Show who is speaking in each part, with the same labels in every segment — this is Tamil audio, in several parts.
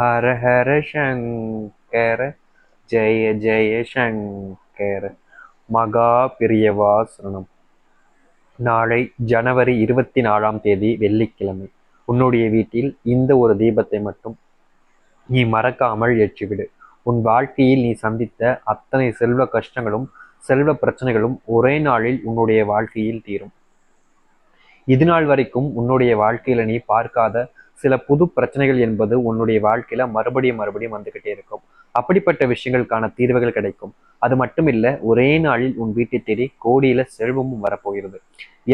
Speaker 1: ஹர ஹர சங்கர ஜெய ஜெய சங்கர மகா பிரியவாசனம் நாளை ஜனவரி இருபத்தி நாலாம் தேதி வெள்ளிக்கிழமை. உன்னுடைய வீட்டில் இந்த ஒரு தீபத்தை மட்டும் நீ மறக்காமல் ஏற்றிவிடு. உன் வாழ்க்கையில் நீ சந்தித்த அத்தனை செல்வ கஷ்டங்களும் செல்வ பிரச்சனைகளும் ஒரே நாளில் உன்னுடைய வாழ்க்கையில் தீரும். இது நாள் வரைக்கும் உன்னுடைய வாழ்க்கையில நீ பார்க்காத சில புது பிரச்சனைகள் என்பது உன்னுடைய வாழ்க்கையில மறுபடியும் மறுபடியும் வந்துகிட்டே இருக்கும். அப்படிப்பட்ட விஷயங்களுக்கான தீர்வுகள் கிடைக்கும். அது மட்டும் இல்ல ஒரே நாளில் உன் வீட்டை தேடி கோடியில செல்வமும் வரப்போகிறது.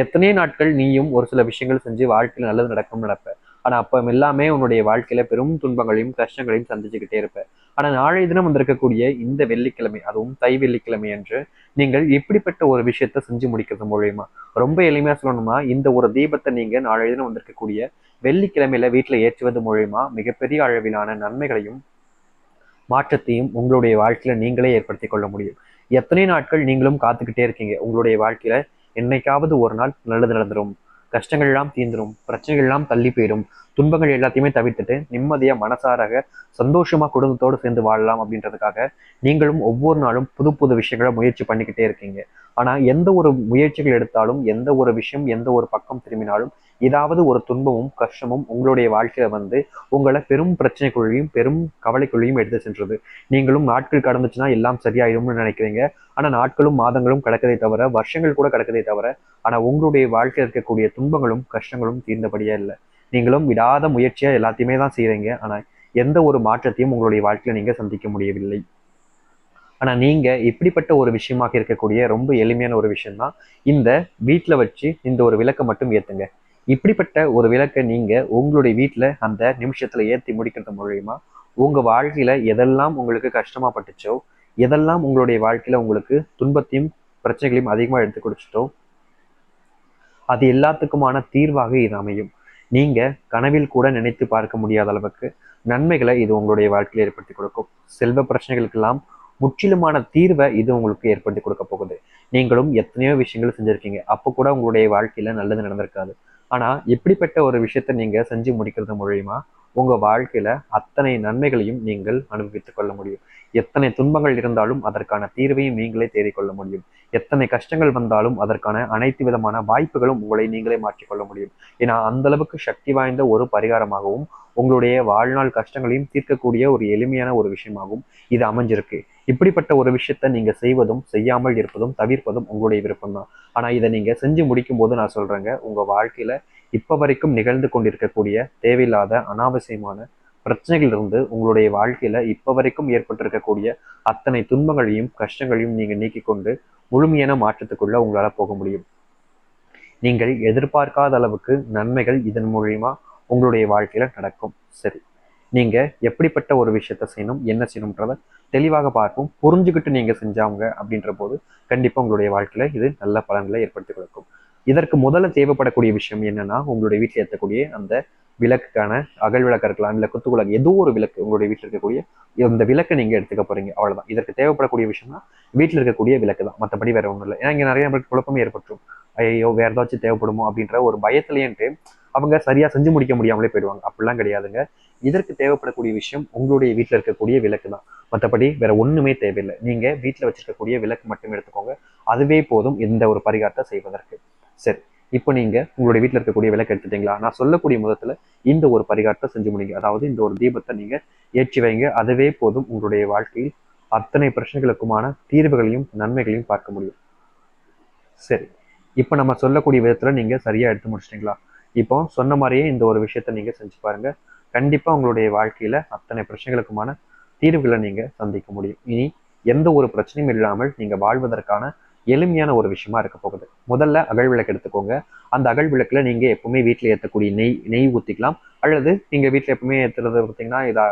Speaker 1: எத்தனை நாட்கள் நீயும் ஒரு சில விஷயங்கள் செஞ்சு வாழ்க்கையில் நல்லது நடக்கும் நடப்ப ஆனா அப்போ எல்லாமே உன்னுடைய வாழ்க்கையில பெரும் துன்பங்களையும் கஷ்டங்களையும் சந்திச்சுக்கிட்டே இருப்ப. ஆனா நாளைய தினம் வந்திருக்கக்கூடிய இந்த வெள்ளிக்கிழமை அதுவும் தை வெள்ளிக்கிழமை என்று நீங்கள் எப்படிப்பட்ட ஒரு விஷயத்த செஞ்சு முடிக்கிறது மூலியமா? ரொம்ப எளிமையா சொல்லணுமா இந்த ஒரு தீபத்தை நீங்க நாளைய தினம் வந்திருக்கக்கூடிய வெள்ளிக்கிழமையில வீட்டில் ஏற்றுவது மூலியமா மிகப்பெரிய அளவிலான நன்மைகளையும் மாற்றத்தையும் உங்களுடைய வாழ்க்கையில நீங்களே ஏற்படுத்தி கொள்ள முடியும். எத்தனை நாட்கள் நீங்களும் காத்துக்கிட்டே இருக்கீங்க. உங்களுடைய வாழ்க்கையில என்னைக்காவது ஒரு நாள் நல்லது நடந்துடும் கஷ்டங்கள் எல்லாம் தீந்துடும் பிரச்சனைகள் எல்லாம் தள்ளி போயிடும். துன்பங்கள் எல்லாத்தையுமே தவிர்த்துட்டு நிம்மதியாக மனசாராக சந்தோஷமாக குடும்பத்தோடு சேர்ந்து வாழலாம் அப்படின்றதுக்காக நீங்களும் ஒவ்வொரு நாளும் புது புது விஷயங்களை முயற்சி பண்ணிக்கிட்டே இருக்கீங்க. ஆனால் எந்த ஒரு முயற்சிகள் எடுத்தாலும் எந்த ஒரு விஷயம் எந்த ஒரு பக்கம் திரும்பினாலும் ஏதாவது ஒரு துன்பமும் கஷ்டமும் உங்களுடைய வாழ்க்கையில வந்து உங்களை பெரும் பிரச்சனைக்குள்ளேயும் பெரும் கவலைக்குள்ளேயும் எடுத்து சென்றது. நீங்களும் நாட்கள் கடந்துச்சுன்னா எல்லாம் சரியாயிடும்னு நினைக்கிறீங்க. ஆனால் நாட்களும் மாதங்களும் கிடக்கதே தவிர வருஷங்கள் கூட கிடக்கதே தவிர ஆனால் உங்களுடைய வாழ்க்கையில் இருக்கக்கூடிய துன்பங்களும் கஷ்டங்களும் தீர்ந்தபடியே இல்லை. நீங்களும் விடாத முயற்சியாக எல்லாத்தையுமே தான் செய்கிறீங்க ஆனால் எந்த ஒரு மாற்றத்தையும் உங்களுடைய வாழ்க்கையில் நீங்கள் சந்திக்க முடியவில்லை. ஆனால் நீங்கள் இப்படிப்பட்ட ஒரு விஷயமாக இருக்கக்கூடிய ரொம்ப எளிமையான ஒரு விஷயம் தான் இந்த வீட்டில் வச்சு இந்த ஒரு விளக்கை மட்டும் ஏற்றுங்க இப்படிப்பட்ட ஒரு விளக்கை நீங்கள் உங்களுடைய வீட்டில் அந்த நிமிஷத்தில் ஏற்றி முடிக்கிறது மூலயமா உங்கள் வாழ்க்கையில் எதெல்லாம் உங்களுக்கு கஷ்டமாக பட்டுச்சோ எதெல்லாம் உங்களுடைய வாழ்க்கையில் உங்களுக்கு துன்பத்தையும் பிரச்சனைகளையும் அதிகமாக எடுத்து கொடுத்துட்டோ அது எல்லாத்துக்குமான தீர்வாக இது அமையும். நீங்கள் கனவில் கூட நினைத்து பார்க்க முடியாத அளவுக்கு நன்மைகளை இது உங்களுடைய வாழ்க்கையில் ஏற்படுத்தி கொடுக்கும். செல்வ பிரச்சனைகளுக்கெல்லாம் முற்றிலுமான தீர்வை இது உங்களுக்கு ஏற்படுத்தி கொடுக்க போகுது. நீங்களும் எத்தனையோ விஷயங்கள் செஞ்சுருக்கீங்க. அப்போ கூட உங்களுடைய வாழ்க்கையில் நல்லது நடந்திருக்காது. ஆனால் இப்படிப்பட்ட ஒரு விஷயத்த நீங்கள் செஞ்சு முடிக்கிறது மூலயமா உங்கள் வாழ்க்கையில் அத்தனை நன்மைகளையும் நீங்கள் அனுபவித்துக் கொள்ள முடியும். எத்தனை துன்பங்கள் இருந்தாலும் அதற்கான தீர்வையும் நீங்களே தேடிக்கொள்ள முடியும். எத்தனை கஷ்டங்கள் வந்தாலும் அதற்கான அனைத்து விதமான வாய்ப்புகளும் உங்களை நீங்களே மாற்றிக்கொள்ள முடியும். ஏன்னா அந்த அளவுக்கு சக்தி வாய்ந்த ஒரு பரிகாரமாகவும் உங்களுடைய வாழ்நாள் கஷ்டங்களையும் தீர்க்கக்கூடிய ஒரு எளிமையான ஒரு விஷயமாகவும் இது அமைஞ்சிருக்கு. இப்படிப்பட்ட ஒரு விஷயத்த நீங்க செய்வதும் செய்யாமல் இருப்பதும் தவிர்ப்பதும் உங்களுடைய விருப்பம் தான் ஆனா இதை நீங்க செஞ்சு முடிக்கும் போது நான் சொல்றேங்க உங்க வாழ்க்கையில இப்ப வரைக்கும் நிகழ்ந்து கொண்டிருக்கக்கூடிய தேவையில்லாத அனாவசியமான பிரச்சனைகள் இருந்து உங்களுடைய வாழ்க்கையில இப்ப வரைக்கும் ஏற்பட்டிருக்கக்கூடிய அத்தனை துன்பங்களையும் கஷ்டங்களையும் நீங்க நீக்கி கொண்டு முழுமையான மாற்றத்துக்குள்ள உங்களால போக முடியும். நீங்கள் எதிர்பார்க்காத அளவுக்கு நன்மைகள் இதன் மூலியமா உங்களுடைய வாழ்க்கையில நடக்கும். சரி நீங்க எப்படிப்பட்ட ஒரு விஷயத்த செய்யணும் என்ன செய்யணும்ன்றத தெளிவாக பார்ப்போம். புரிஞ்சுக்கிட்டு நீங்க செஞ்சாங்க அப்படின்ற போது கண்டிப்பா உங்களுடைய வாழ்க்கையில இது நல்ல பலன்களை ஏற்படுத்தி கொடுக்கும். இதற்கு முதல்ல தேவைப்படக்கூடிய விஷயம் என்னன்னா உங்களுடைய வீட்டில் ஏற்றக்கூடிய அந்த விளக்குக்கான அகல் விளக்கு இருக்கலாம் இல்லை குத்துக்குளக்கு ஏதோ ஒரு விளக்கு உங்களுடைய வீட்டில் இருக்கக்கூடிய இந்த விளக்கை நீங்கள் எடுத்துக்க போறீங்க. அவ்வளோதான் இதற்கு தேவைப்படக்கூடிய விஷயம்னா வீட்டில் இருக்கக்கூடிய விளக்கு தான். மற்றபடி வேற ஒன்றும் இல்லை. ஏன்னா இங்கே நிறைய பேருக்கு குழப்பமே ஏற்பட்டுரும். ஐயோ வேற ஏதாச்சும் தேவைப்படுமோ அப்படின்ற ஒரு பயத்திலேன்ட்டு அவங்க சரியா செஞ்சு முடிக்க முடியாமலே போயிடுவாங்க. அப்படிலாம் கிடையாதுங்க. இதற்கு தேவைப்படக்கூடிய விஷயம் உங்களுடைய வீட்டில் இருக்கக்கூடிய விளக்கு தான். மற்றபடி வேற ஒண்ணுமே தேவையில்லை. நீங்க வீட்டில் வச்சிருக்கக்கூடிய விளக்கு மட்டும் எடுத்துக்கோங்க. அதுவே போதும் இந்த ஒரு பரிகாரத்தை செய்வதற்கு. சரி இப்போ நீங்கள் உங்களுடைய வீட்டில் இருக்கக்கூடிய விளக்கு எடுத்துட்டீங்களா? நான் சொல்லக்கூடிய முதத்தில் இந்த ஒரு பரிகாரத்தை செஞ்சு முடிங்க. அதாவது இந்த ஒரு தீபத்தை நீங்கள் ஏற்றி வைங்க. அதுவே போதும் உங்களுடைய வாழ்க்கையில் அத்தனை பிரச்சனைகளுக்குமான தீர்வுகளையும் நன்மைகளையும் பார்க்க முடியும். சரி. இப்போ நம்ம சொல்லக்கூடிய விதத்தில் நீங்கள் சரியாக எடுத்து முடிச்சிட்டீங்களா? இப்போ சொன்ன மாதிரியே இந்த ஒரு விஷயத்த நீங்கள் செஞ்சு பாருங்கள் கண்டிப்பாக உங்களுடைய வாழ்க்கையில் அத்தனை பிரச்சனைகளுக்குமான தீர்வுகளை நீங்கள் சந்திக்க முடியும். இனி எந்த ஒரு பிரச்சனையும் இல்லாமல் நீங்கள் வாழ்வதற்கான எளிமையான ஒரு விஷயமா இருக்க போகுது. முதல்ல அகல் விளக்கு எடுத்துக்கோங்க. அந்த அகல் விளக்குல நீங்க எப்பவுமே வீட்டில் ஏற்றக்கூடிய நெய் நெய் ஊற்றிக்கலாம் அல்லது நீங்க வீட்டில் எப்பவுமே ஏற்றுறது பார்த்தீங்கன்னா இதை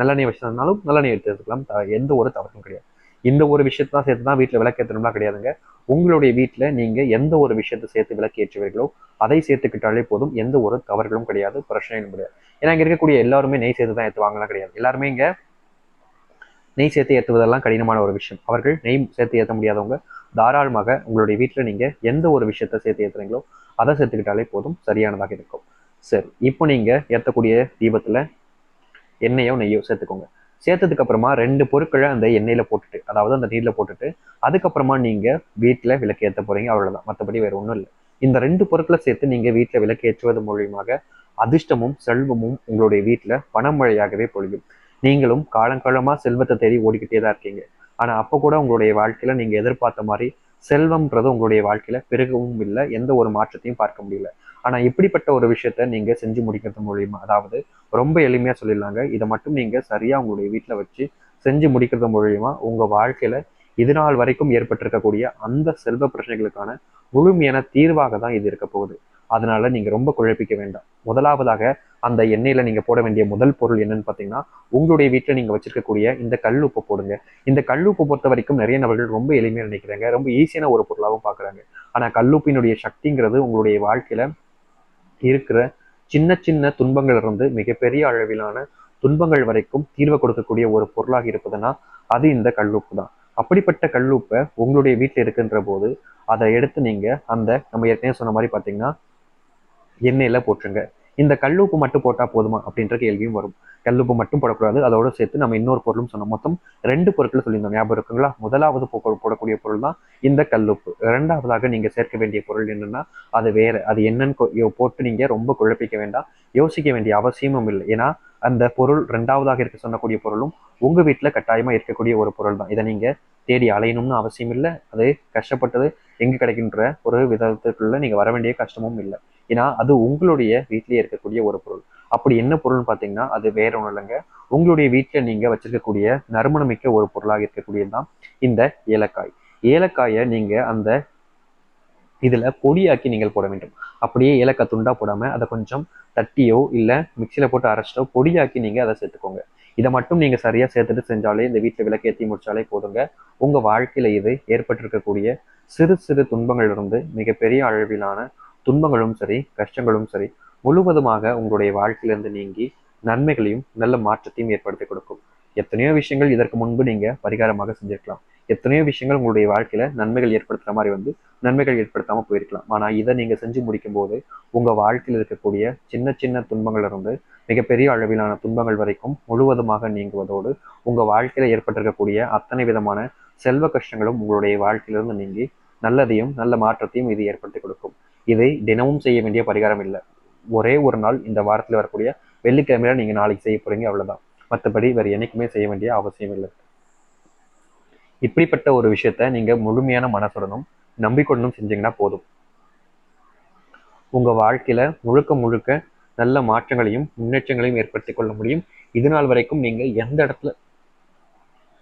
Speaker 1: நல்லெண்ணெய் வச்சிருந்தாலும் நல்லெண்ணெய் எடுத்துக்கலாம் எந்த ஒரு தவறும் கிடையாது. இந்த ஒரு விஷயத்தான் சேர்த்து தான் வீட்டில் விளக்கு ஏற்றணும்லாம் கிடையாதுங்க. உங்களுடைய வீட்டில் நீங்க எந்த ஒரு விஷயத்தை சேர்த்து விளக்கு ஏற்றுவீர்களோ அதை சேர்த்துக்கிட்டாலே போதும். எந்த ஒரு தவறுகளும் கிடையாது. பிரச்சனையும் கிடையாது. ஏன்னா இங்க இருக்கக்கூடிய எல்லாருமே நெய் சேர்த்து தான் ஏற்றுவாங்கலாம் கிடையாது. எல்லாருமே இங்க நெய் சேர்த்து ஏற்றுவதெல்லாம் கடினமான ஒரு விஷயம். அவர்கள் நெய் சேர்த்து ஏற்ற முடியாதவங்க. தாராளமாக உங்களுடைய வீட்டில் நீங்கள் எந்த ஒரு விஷயத்த சேர்த்து ஏற்றுறீங்களோ அதை சேர்த்துக்கிட்டாலே போதும் சரியானதாக இருக்கும். சரி இப்போ நீங்கள் ஏற்றக்கூடிய தீபத்தில் எண்ணெயோ நெய்யோ சேர்த்துக்கோங்க. சேர்த்ததுக்கு அப்புறமா ரெண்டு பொருட்களை அந்த எண்ணெயில் போட்டுட்டு அதாவது அந்த நீரில் போட்டுட்டு அதுக்கப்புறமா நீங்கள் வீட்டில் விளக்கு ஏற்ற போகிறீங்க அவ்வளோதான் மற்றபடி வேறு ஒன்றும் இல்லை. இந்த ரெண்டு பொருட்களை சேர்த்து நீங்கள் வீட்டில் விளக்கு ஏற்றுவது மூலியமாக அதிர்ஷ்டமும் செல்வமும் உங்களுடைய வீட்டில் பணமழையாகவே பொழியும். நீங்களும் காலங்காலமாக செல்வத்தை தேடி ஓடிக்கிட்டே தான் இருக்கீங்க. ஆனால் அப்போ கூட உங்களுடைய வாழ்க்கையில் நீங்கள் எதிர்பார்த்த மாதிரி செல்வம்ன்றது உங்களுடைய வாழ்க்கையில் பெருகவும் இல்லை எந்த ஒரு மாற்றத்தையும் பார்க்க முடியல. ஆனால் இப்படிப்பட்ட ஒரு விஷயத்த நீங்கள் செஞ்சு முடிக்கிறது மூலியமா அதாவது ரொம்ப எளிமையாக சொல்லிடலாங்க. இதை மட்டும் நீங்கள் சரியாக உங்களுடைய வீட்டில் வச்சு செஞ்சு முடிக்கிறது மூலியமா உங்கள் வாழ்க்கையில் இது நாள் வரைக்கும் ஏற்பட்டிருக்கக்கூடிய அந்த செல்வ பிரச்சனைகளுக்கான முழுமையான தீர்வாக தான் இது இருக்க போகுது. அதனால நீங்க ரொம்ப குழப்பிக்க வேண்டாம். முதலாவதாக அந்த எண்ணெயில நீங்க போட வேண்டிய முதல் பொருள் என்னன்னு பாத்தீங்கன்னா உங்களுடைய வீட்டில் நீங்க வச்சிருக்கக்கூடிய இந்த கல் உப்பு போடுங்க. இந்த கல் உப்பு பொறுத்த வரைக்கும் நிறைய நபர்கள் ரொம்ப எளிமையா நினைக்கிறாங்க. ரொம்ப ஈஸியான ஒரு பொருளாகவும் பாக்குறாங்க. ஆனா கல்லுப்பினுடைய சக்திங்கிறது உங்களுடைய வாழ்க்கையில இருக்கிற சின்ன சின்ன துன்பங்கள் இருந்து மிகப்பெரிய அளவிலான துன்பங்கள் வரைக்கும் தீர்வு கொடுக்கக்கூடிய ஒரு பொருளாக இருப்பதுன்னா அது இந்த கல்லுப்பு தான். அப்படிப்பட்ட கல்லுப்பை உங்களுடைய வீட்டில் இருக்கின்ற போது அதை எடுத்து நீங்க அந்த நம்ம ஏற்கனவே சொன்ன மாதிரி பார்த்தீங்கன்னா எண்ணெயில் போட்டுருங்க. இந்த கல்லுப்பு மட்டும் போட்டால் போதுமா? அப்படின்ற கேள்வியும் வரும். கல்லுப்பு மட்டும் போடக்கூடாது. அதோட சேர்த்து நம்ம இன்னொரு பொருளும் சொன்னோம். மொத்தம் ரெண்டு பொருட்கள் சொல்லியிருந்தோம். ஞாபகம் இருக்குங்களா? முதலாவது போ- போடக்கூடிய பொருள் தான் இந்த கல்லுப்பு. ரெண்டாவதாக நீங்கள் சேர்க்க வேண்டிய பொருள் என்னென்னா அது வேற. அது என்னன்னு போட்டு நீங்கள் ரொம்ப குழப்பிக்க வேண்டாம். யோசிக்க வேண்டிய அவசியமும் இல்லை. ஏன்னா அந்த பொருள் ரெண்டாவதாக இருக்க சொன்னக்கூடிய பொருளும் உங்கள் வீட்டில் கட்டாயமாக இருக்கக்கூடிய ஒரு பொருள் தான். இதை நீங்கள் தேடி அலையணும்னு அவசியம் இல்லை. அது கஷ்டப்பட்டது எங்கே கிடைக்கின்ற ஒரு விதத்துக்குள்ளே நீங்கள் வர வேண்டிய கஷ்டமும் இல்லை. ஏன்னா அது உங்களுடைய வீட்டிலேயே இருக்கக்கூடிய ஒரு பொருள். அப்படி என்ன பொருள்னு பார்த்தீங்கன்னா அது வேற ஒன்றும் இல்லைங்க. உங்களுடைய வீட்டில் நீங்கள் வச்சிருக்கக்கூடிய நறுமணமிக்க ஒரு பொருளாக இருக்கக்கூடியது தான் இந்த ஏலக்காய். ஏலக்காயை நீங்கள் அந்த இதில் பொடியாக்கி நீங்கள் போட வேண்டும். அப்படியே ஏலக்காய் துண்டா போடாமல் அதை கொஞ்சம் தட்டியோ இல்லை மிக்சியில் போட்டு அரைச்சிட்டோ பொடியாக்கி நீங்கள் அதை சேர்த்துக்கோங்க. இதை மட்டும் நீங்கள் சரியாக சேர்த்துட்டு செஞ்சாலே இந்த வீட்டில் விளக்கேற்றி முடிச்சாலே போதுங்க. உங்கள் வாழ்க்கையில் இது ஏற்பட்டிருக்கக்கூடிய சிறு சிறு துன்பங்கள் இருந்து மிகப்பெரிய அளவிலான துன்பங்களும் சரி கஷ்டங்களும் சரி முழுவதுமாக உங்களுடைய வாழ்க்கையிலிருந்து நீங்கி நன்மைகளையும் நல்ல மாற்றத்தையும் ஏற்படுத்தி கொடுக்கும். எத்தனையோ விஷயங்கள் இதற்கு முன்பு நீங்க பரிகாரமாக செஞ்சிருக்கலாம். எத்தனையோ விஷயங்கள் உங்களுடைய வாழ்க்கையில நன்மைகள் ஏற்படுத்துற மாதிரி வந்து நன்மைகள் ஏற்படுத்தாம போயிருக்கலாம். ஆனா இதை நீங்க செஞ்சு முடிக்கும் போது உங்க வாழ்க்கையில் இருக்கக்கூடிய சின்ன சின்ன துன்பங்கள்ல இருந்து மிகப்பெரிய அளவிலான துன்பங்கள் வரைக்கும் முழுவதுமாக நீங்குவதோடு உங்க வாழ்க்கையில ஏற்பட்டிருக்கக்கூடிய அத்தனை விதமான செல்வ கஷ்டங்களும் உங்களுடைய வாழ்க்கையிலிருந்து நீங்கி நல்லதையும் நல்ல மாற்றத்தையும் இது ஏற்படுத்தி கொடுக்கும். இதை தினமும் செய்ய வேண்டிய பரிகாரம் இல்லை. ஒரே ஒரு நாள் இந்த வாரத்தில் வரக்கூடிய வெள்ளிக்கிழமையில நீங்க நாளைக்கு செய்ய போறீங்க அவ்வளவுதான். மற்றபடி வேற என்னைக்குமே செய்ய வேண்டிய அவசியம் இல்லை. இப்படிப்பட்ட ஒரு விஷயத்த நீங்க முழுமையான மனசுடனும் நம்பிக்கொண்டும் செஞ்சீங்கன்னா போதும். உங்க வாழ்க்கையில முழுக்க முழுக்க நல்ல மாற்றங்களையும் முன்னேற்றங்களையும் ஏற்படுத்தி கொள்ள முடியும். இது நாள் வரைக்கும் நீங்க எந்த இடத்துல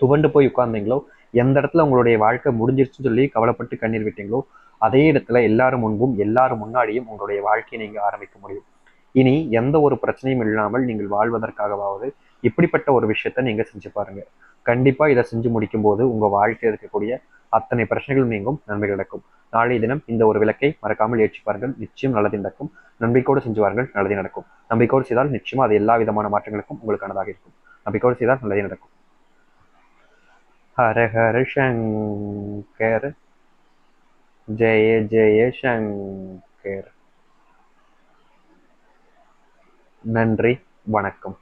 Speaker 1: துவண்டு போய் உட்கார்ந்தீங்களோ எந்த இடத்துல உங்களுடைய வாழ்க்கை முடிஞ்சிருச்சுன்னு சொல்லி கவலைப்பட்டு கண்ணீர் விட்டீங்களோ அதே இடத்துல எல்லாரும் முன்பும் எல்லாரும் முன்னாடியும் உங்களுடைய வாழ்க்கையை நீங்கள் ஆரம்பிக்க முடியும். இனி எந்த ஒரு பிரச்சனையும் இல்லாமல் நீங்கள் வாழ்வதற்காகவாவது இப்படிப்பட்ட ஒரு விஷயத்த நீங்கள் செஞ்சு பாருங்க. கண்டிப்பா இதை செஞ்சு முடிக்கும் போது உங்க வாழ்க்கையில் இருக்கக்கூடிய அத்தனை பிரச்சனைகள் நீங்கும் நன்மை நடக்கும். நாளைய தினம் இந்த ஒரு விளக்கை மறக்காமல் ஏற்றி பாருங்கள். நிச்சயம் நல்லது நடக்கும். நம்பிக்கையோடு செஞ்சு வாருங்கள் நல்லது நடக்கும். நம்பிக்கையோடு செய்தால் நிச்சயமா அது எல்லா விதமான மாற்றங்களுக்கும் உங்களுக்கானதாக இருக்கும். நம்பிக்கையோடு செய்தால் நல்லது நடக்கும். ஹர ஹர சங்கர் ஜெய ஜெயசங்கர் நன்றி வணக்கம்.